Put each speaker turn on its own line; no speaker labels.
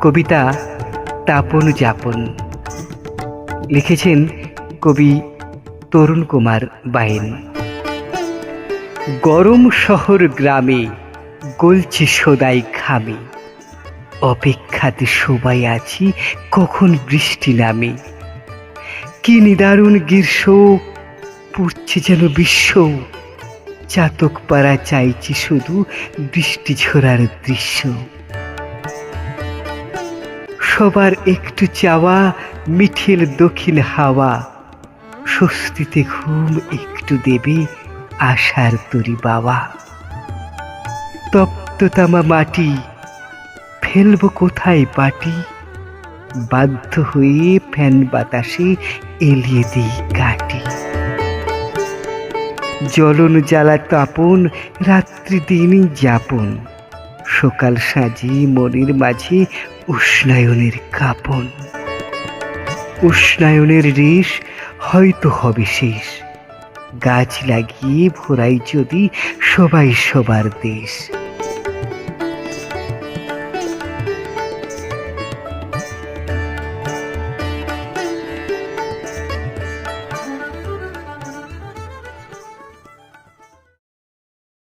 কবিতা তাপন যাপন। লিখেছেন কবি তরুণ কুমার বাইন। গরম শহর গ্রামে গলছে সদাই ঘামে। অপেক্ষাতে সবাই আছি কখন বৃষ্টি নামে। কি নিদারুণ গ্রীষ্ম, পড়ছে যেন বিশ্ব। চাতক পাড়া চাইছি শুধু বৃষ্টি ঝরার দৃশ্য। সবার একটু চাওয়া মিঠিল দক্ষিণ হাওয়া। স্বস্তিতে ঘুম একটু দেবে আশার তরি বাবা তপ্ত তামা মাটি, ফেলব কোথায় পাটি? বাধ্য হয়ে ফ্যান বাতাসে এলিয়ে দিই কাটি। জ্বলন জ্বালা তাপন, রাত্রি দিনই যাপন। সকাল সাজি মনির মাঝি উষ্ণায়নের কাপন। উষ্ণায়নের রেশ হয়তো হবে শেষ। গাছ লাগিয়ে ভোরাই যদি সবাই সবার দেশ।